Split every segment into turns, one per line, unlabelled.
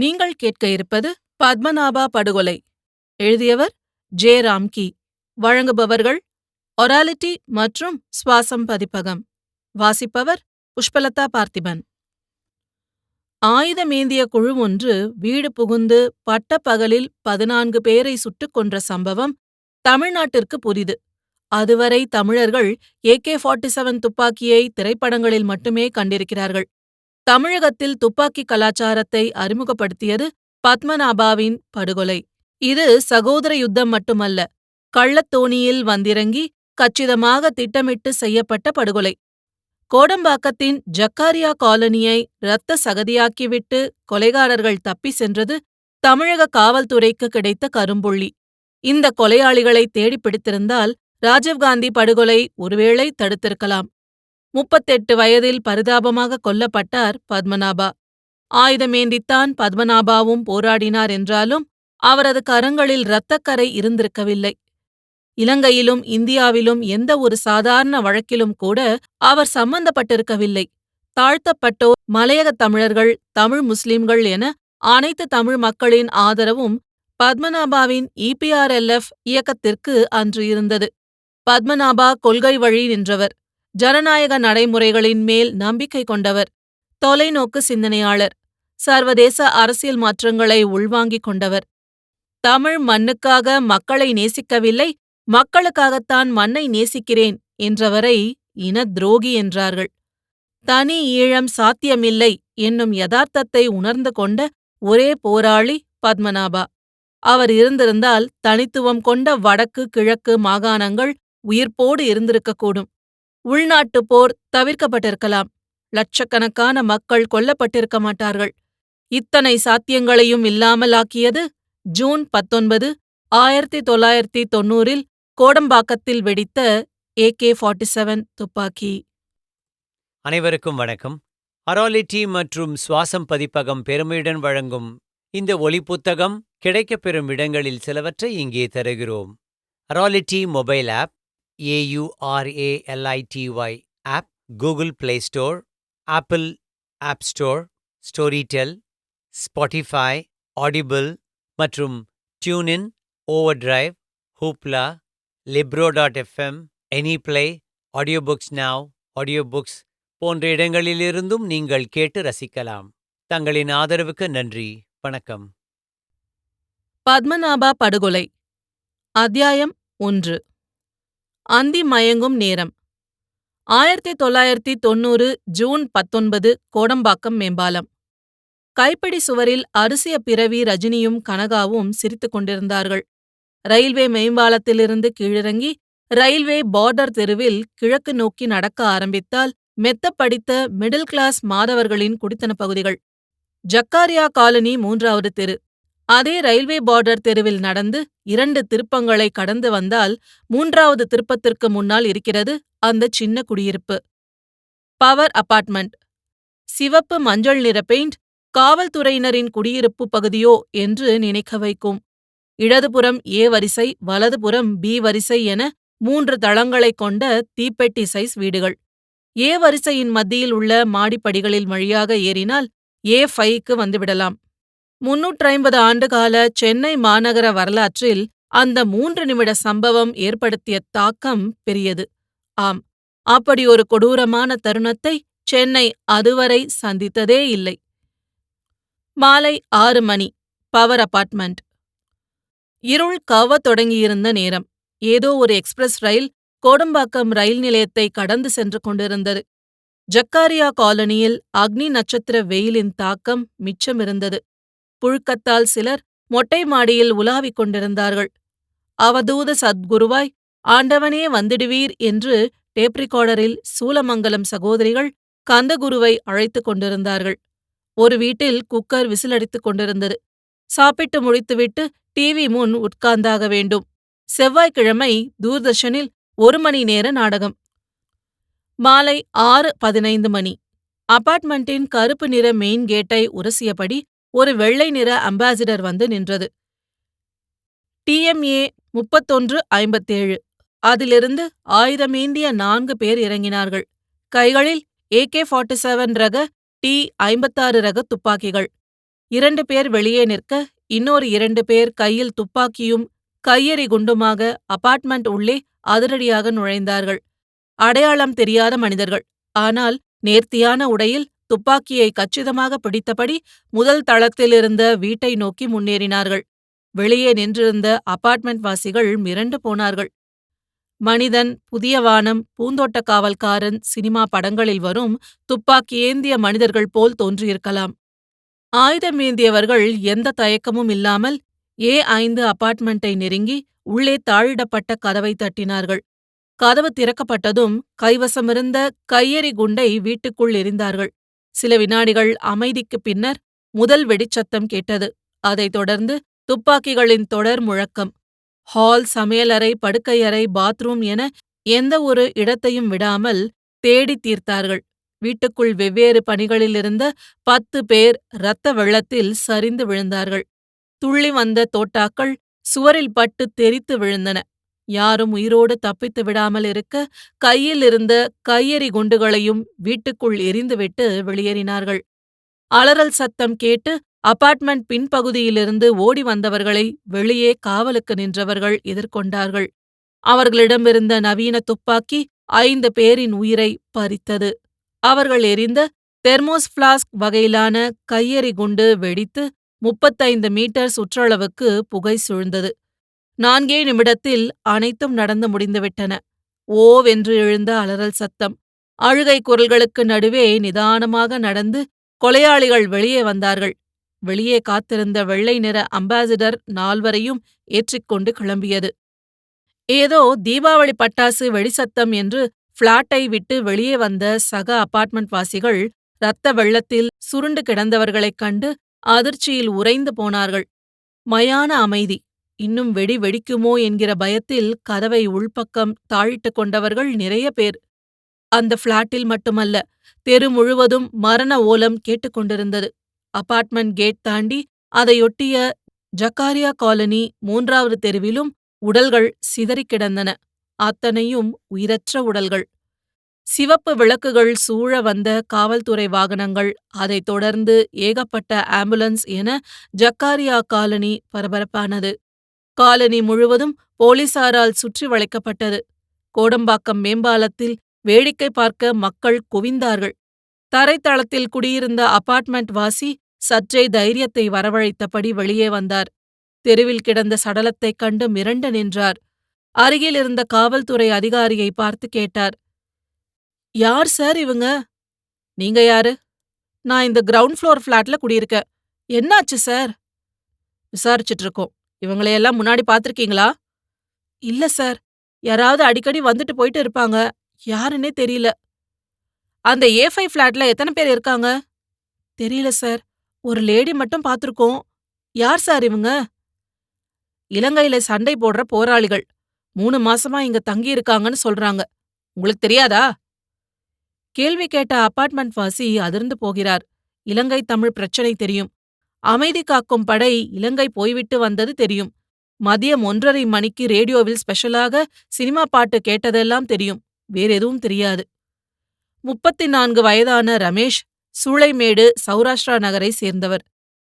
நீங்கள் கேட்க இருப்பது பத்மநாபா படுகொலை. எழுதியவர் ஜே. ராம்கி. வழங்குபவர்கள் ஒராலிட்டி மற்றும் சுவாசம் பதிப்பகம். வாசிப்பவர் புஷ்பலதா பார்த்திபன். ஆயுதமேந்திய குழு ஒன்று வீடு புகுந்து பட்டப்பகலில் பதினான்கு பேரை சுட்டுக் கொன்ற சம்பவம் தமிழ்நாட்டிற்கு புதிது. அதுவரை தமிழர்கள் ஏகே ஃபார்ட்டி செவன் துப்பாக்கியை திரைப்படங்களில் மட்டுமே கண்டிருக்கிறார்கள். தமிழகத்தில் துப்பாக்கி கலாச்சாரத்தை அறிமுகப்படுத்தியது பத்மநாபாவின் படுகொலை. இது சகோதர யுத்தம் மட்டுமல்ல கள்ளத்தோணியில் வந்திறங்கி கச்சிதமாக திட்டமிட்டு செய்யப்பட்ட படுகொலை. கோடம்பாக்கத்தின் ஜக்காரியா காலனியை இரத்த சகதியாக்கிவிட்டு கொலைகாரர்கள் தப்பி சென்றது தமிழக காவல்துறைக்கு கிடைத்த கரும்புள்ளி. இந்த கொலையாளிகளை தேடிப் பிடித்திருந்தால் ராஜீவ்காந்தி படுகொலை ஒருவேளை தடுத்திருக்கலாம். முப்பத்தெட்டு வயதில் பரிதாபமாக கொல்லப்பட்டார் பத்மநாபா. ஆயுதமேந்தித்தான் பத்மநாபாவும் போராடினார் என்றாலும் அவரது கரங்களில் இரத்தக்கரை இருந்திருக்கவில்லை. இலங்கையிலும் இந்தியாவிலும் எந்த ஒரு சாதாரண வழக்கிலும் கூட அவர் சம்பந்தப்பட்டிருக்கவில்லை. தாழ்த்தப்பட்டோர் மலையகத் தமிழர்கள் தமிழ் முஸ்லிம்கள் என அனைத்து தமிழ் மக்களின் ஆதரவும் பத்மநாபாவின் இபிஆர்எல்எஃப் இயக்கத்திற்கு அன்று இருந்தது. பத்மநாபா கொள்கை வழி நின்றவர். ஜனநாயக நடைமுறைகளின் மேல் நம்பிக்கை கொண்டவர் தொலைநோக்கு சிந்தனையாளர் சர்வதேச அரசியல் மாற்றங்களை உள்வாங்கிக் கொண்டவர். தமிழ் மண்ணுக்காக மக்களை நேசிக்கவில்லை மக்களுக்காகத்தான் மண்ணை நேசிக்கிறேன் என்றவரை இன துரோகி என்றார்கள். தனி ஈழம் சாத்தியமில்லை என்னும் யதார்த்தத்தை உணர்ந்து கொண்ட ஒரே போராளி பத்மநாபா. அவர் இருந்திருந்தால் தனித்துவம் கொண்ட வடக்கு கிழக்கு மாகாணங்கள் உயிர்ப்போடு இருந்திருக்கக்கூடும். உள்நாட்டுப் போர் தவிர்க்கப்பட்டிருக்கலாம். லட்சக்கணக்கான மக்கள் கொல்லப்பட்டிருக்க மாட்டார்கள். இத்தனை சாத்தியங்களையும் இல்லாமல் ஆக்கியது ஜூன் பத்தொன்பது ஆயிரத்தி தொள்ளாயிரத்தி தொன்னூறில் கோடம்பாக்கத்தில் வெடித்த ஏகே ஃபார்ட்டி செவன் துப்பாக்கி.
அனைவருக்கும் வணக்கம். அராலிட்டி மற்றும் சுவாசம் பதிப்பகம் பெருமையுடன் வழங்கும் இந்த ஒலி புத்தகம் கிடைக்கப்பெறும் இடங்களில் சிலவற்றை இங்கே தருகிறோம். அராலிட்டி mobile app AURALITY app Google play store apple app store Storytel Spotify audible மற்றும் டியூனின் over drive ஹூப்லா லிப்ரோ dot FM any play audio books நாவ் ஆடியோ புக்ஸ் போன்ற இடங்களிலிருந்தும் நீங்கள் கேட்டு ரசிக்கலாம். தங்களின் ஆதரவுக்கு நன்றி வணக்கம்.
பத்மநாபா படுகொலை. அத்தியாயம் ஒன்று. அந்தி மயங்கும் நேரம். ஆயிரத்தி தொள்ளாயிரத்தி தொன்னூறு ஜூன் பத்தொன்பது கோடம்பாக்கம் மேம்பாலம். கைப்பிடி சுவரில் அரிசிய பிறவி ரஜினியும் கனகாவும் சிரித்துக் கொண்டிருந்தார்கள். ரயில்வே மேம்பாலத்திலிருந்து கீழிறங்கி ரயில்வே பார்டர் தெருவில் கிழக்கு நோக்கி நடக்க ஆரம்பித்தால் மெத்தப் படித்த மிடில் கிளாஸ் மாதவர்களின் குடித்தன பகுதிகள். ஜக்காரியா காலனி மூன்றாவது தெரு. அதே ரயில்வே பார்டர் தெருவில் நடந்து இரண்டு திருப்பங்களை கடந்து வந்தால் மூன்றாவது திருப்பத்திற்கு முன்னால் இருக்கிறது அந்த சின்ன குடியிருப்பு. பவர் அபார்ட்மெண்ட் சிவப்பு மஞ்சள் நிற பெயிண்ட் காவல்துறையினரின் குடியிருப்பு பகுதியோ என்று நினைக்க வைக்கும். இடதுபுறம் ஏ வரிசை வலதுபுறம் பி வரிசை என மூன்று தளங்களைக் கொண்ட தீப்பெட்டி சைஸ் வீடுகள். ஏ வரிசையின் மத்தியில் உள்ள மாடிப்படிகளில் வழியாக ஏறினால் ஏ ஃபைக்கு வந்துவிடலாம். முன்னூற்றைம்பது ஆண்டுகால சென்னை மாநகர வரலாற்றில் அந்த மூன்று நிமிட சம்பவம் ஏற்படுத்திய தாக்கம் பெரியது. ஆம் அப்படி ஒரு கொடூரமான தருணத்தை சென்னை அதுவரை சந்தித்ததே இல்லை. மாலை ஆறு மணி பவர் அபார்ட்மெண்ட். இருள் கவ தொடங்கியிருந்த நேரம். ஏதோ ஒரு எக்ஸ்பிரஸ் ரயில் கோடம்பாக்கம் ரயில் நிலையத்தை கடந்து சென்று கொண்டிருந்தது. ஜக்காரியா காலனியில் அக்னி நட்சத்திர வெயிலின் தாக்கம் மிச்சமிருந்தது. புழுக்கத்தால் சிலர் மொட்டை மாடியில் உலாவிக் கொண்டிருந்தார்கள். அவதூத சத்குருவாய் ஆண்டவனே வந்திடுவீர் என்று டேப்ரிகார்டரில் சூலமங்கலம் சகோதரிகள் கந்தகுருவை அழைத்துக் கொண்டிருந்தார்கள். ஒரு வீட்டில் குக்கர் விசிலடித்துக் கொண்டிருந்தது. சாப்பிட்டு முடித்துவிட்டு டிவி முன் உட்கார்ந்தாக வேண்டும். செவ்வாய்க்கிழமை தூர்தர்ஷனில் ஒரு மணி நேர நாடகம். மாலை ஆறு பதினைந்து மணி. அபார்ட்மெண்டின் கருப்பு நிற மெயின் கேட்டை உரசியபடி ஒரு வெள்ளை நிற அம்பாசிடர் வந்து நின்றது. டிஎம்ஏ முப்பத்தொன்று ஐம்பத்தேழு. அதிலிருந்து ஆயுதமேந்திய நான்கு பேர் இறங்கினார்கள். கைகளில் ஏகே ஃபார்ட்டி செவன் ரக டி ஐம்பத்தாறு ரக துப்பாக்கிகள். இரண்டு பேர் வெளியே நிற்க இன்னொரு இரண்டு பேர் கையில் துப்பாக்கியும் கையெறி குண்டுமாக அபார்ட்மெண்ட் உள்ளே அதிரடியாக நுழைந்தார்கள். அடையாளம் தெரியாத மனிதர்கள். ஆனால் நேர்த்தியான உடையில் துப்பாக்கியை கச்சிதமாக பிடித்தபடி முதல் தளத்திலிருந்த வீட்டை நோக்கி முன்னேறினார்கள். வெளியே நின்றிருந்த அபார்ட்மெண்ட் வாசிகள் மிரண்டு போனார்கள். மனிதன் புதிய வானம் பூந்தோட்ட காவல்காரன் சினிமா படங்களில் வரும் துப்பாக்கி ஏந்திய மனிதர்கள் போல் தோன்றியிருக்கலாம். ஆயுதமேந்தியவர்கள் எந்த தயக்கமும் இல்லாமல் ஏ ஐந்து அபார்ட்மெண்ட்டை நெருங்கி உள்ளே தாழிடப்பட்ட கதவை தட்டினார்கள். கதவு திறக்கப்பட்டதும் கைவசமிருந்த கையெறி குண்டை வீட்டுக்குள் எரிந்தார்கள். சில வினாடிகள் அமைதிக்குப் பின்னர் முதல் வெடிச்சத்தம் கேட்டது. அதைத் தொடர்ந்து துப்பாக்கிகளின் தொடர் முழக்கம். ஹால் சமையலறை படுக்கையறை பாத்ரூம் என எந்த ஒரு இடத்தையும் விடாமல் தேடி தீர்த்தார்கள். வீட்டுக்குள் வெவ்வேறு பணிகளிலிருந்த பத்து பேர் இரத்த வெள்ளத்தில் சரிந்து விழுந்தார்கள். துள்ளி வந்த தோட்டாக்கள் சுவரில் பட்டு தெரித்து விழுந்தன. யாரும் உயிரோடு தப்பித்து விடாமல் இருக்க கையில் இருந்த கையெறி குண்டுகளையும் வீட்டுக்குள் எரிந்துவிட்டு வெளியேறினார்கள். அலறல் சத்தம் கேட்டு அபார்ட்மெண்ட் பின்பகுதியிலிருந்து ஓடி வந்தவர்களை வெளியே காவலுக்கு நின்றவர்கள் எதிர்கொண்டார்கள். அவர்களிடமிருந்த நவீன துப்பாக்கி ஐந்து பேரின் உயிரை பறித்தது. அவர்கள் எரிந்த தெர்மோஸ் பிளாஸ்க் வகையிலான கையெறி குண்டு வெடித்து முப்பத்தைந்து மீட்டர் சுற்றளவுக்கு புகை சூழ்ந்தது. நான்கே நிமிடத்தில் அனைத்தும் நடந்து முடிந்துவிட்டன. ஓவென்று எழுந்த அலறல் சத்தம். அழுகை குரல்களுக்கு நடுவே நிதானமாக நடந்து கொலையாளிகள் வெளியே வந்தார்கள். வெளியே காத்திருந்த வெள்ளை நிற அம்பாசிடர் நால்வரையும் ஏற்றிக்கொண்டு கிளம்பியது. ஏதோ தீபாவளி பட்டாசு வெடிசத்தம் என்று பிளாட்டை விட்டு வெளியே வந்த சக அபார்ட்மெண்ட் வாசிகள் இரத்த வெள்ளத்தில் சுருண்டு கிடந்தவர்களைக் கண்டு அதிர்ச்சியில் உறைந்து போனார்கள். மயான அமைதி. இன்னும் வெடி வெடிக்குமோ என்கிற பயத்தில் கதவை உள்பக்கம் தாழிட்டு கொண்டவர்கள் நிறைய பேர். அந்த பிளாட்டில் மட்டுமல்ல தெரு முழுவதும் மரண ஓலம் கேட்டுக்கொண்டிருந்தது அபார்ட்மெண்ட் கேட் தாண்டி அதையொட்டிய ஜக்காரியா காலனி மூன்றாவது தெருவிலும் உடல்கள் சிதறிக் கிடந்தன. அத்தனையும் உயிரற்ற உடல்கள். சிவப்பு விளக்குகள் சூழ வந்த காவல்துறை வாகனங்கள் அதைத் தொடர்ந்து ஏகப்பட்ட ஆம்புலன்ஸ் என ஜக்காரியா காலனி பரபரப்பானது. காலனி முழுவதும் போலீசாரால் சுற்றி வளைக்கப்பட்டது. கோடம்பாக்கம் மேம்பாலத்தில் வேடிக்கை பார்க்க மக்கள் குவிந்தார்கள். தரைத்தளத்தில் குடியிருந்த அபார்ட்மெண்ட் வாசி சற்றே தைரியத்தை வரவழைத்தபடி வெளியே வந்தார். தெருவில் கிடந்த சடலத்தைக் கண்டு மிரண்டு நின்றார். அருகில் இருந்த காவல்துறை அதிகாரியை பார்த்து கேட்டார். யார் சார் இவங்க? நீங்க யாரு? நான் இந்த கிரவுண்ட் ஃப்ளோர் ஃப்ளாட்ல குடியிருக்க என்னாச்சு சார்? விசாரிச்சுட்டு இருக்கோம். இவங்களையெல்லாம் முன்னாடி பார்த்திருக்கீங்களா? இல்ல சார். யாராவது அடிக்கடி வந்துட்டு போயிட்டு இருப்பாங்க. யாருன்னே தெரியல. அந்த ஏ ஃபைவ் ஃப்ளாட்ல எத்தனை பேர் இருக்காங்க? தெரியல சார். ஒரு லேடி மட்டும் பார்த்துருக்கோம். யார் சார் இவங்க? இலங்கையில சண்டை போடுற போராளிகள். மூணு மாசமா இங்க தங்கி இருக்காங்கன்னு சொல்றாங்க. உங்களுக்கு தெரியாதா? கேள்வி கேட்ட அபார்ட்மெண்ட் வாசி அதிர்ந்து போகிறார். இலங்கை தமிழ் பிரச்சனை தெரியும். அமைதி காக்கும் படை இலங்கை போய்விட்டு வந்தது தெரியும். மதியம் ஒன்றரை மணிக்கு ரேடியோவில் ஸ்பெஷலாக சினிமா பாட்டு கேட்டதெல்லாம் தெரியும். வேறெதுவும் தெரியாது. முப்பத்தி நான்கு வயதான ரமேஷ் சூளைமேடு சௌராஷ்டிரா நகரை சேர்ந்தவர்.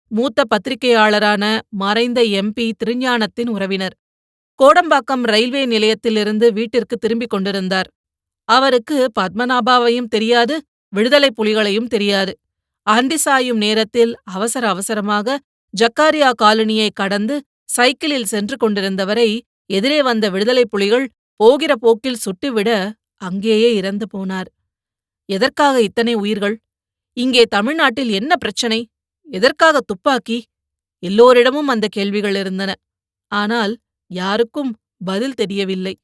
மூத்த பத்திரிகையாளரான மறைந்த எம்பி திருஞானத்தின் உறவினர். கோடம்பாக்கம் ரயில்வே நிலையத்திலிருந்து வீட்டிற்கு திரும்பிக் கொண்டிருந்தார். அவருக்கு பத்மநாபாவையும் தெரியாது விடுதலை புலிகளையும் தெரியாது. அண்டி சாயும் நேரத்தில் அவசர அவசரமாக ஜக்காரியா காலனியை கடந்து சைக்கிளில் சென்று கொண்டிருந்தவரை எதிரே வந்த விடுதலை புலிகள் போகிற போக்கில் சுட்டுவிட அங்கேயே இறந்து போனார். எதற்காக இத்தனை உயிர்கள்? இங்கே தமிழ்நாட்டில் என்ன பிரச்சனை? எதற்காக துப்பாக்கி? எல்லோரிடமும் அந்த கேள்விகள் இருந்தன. ஆனால் யாருக்கும் பதில் தெரியவில்லை.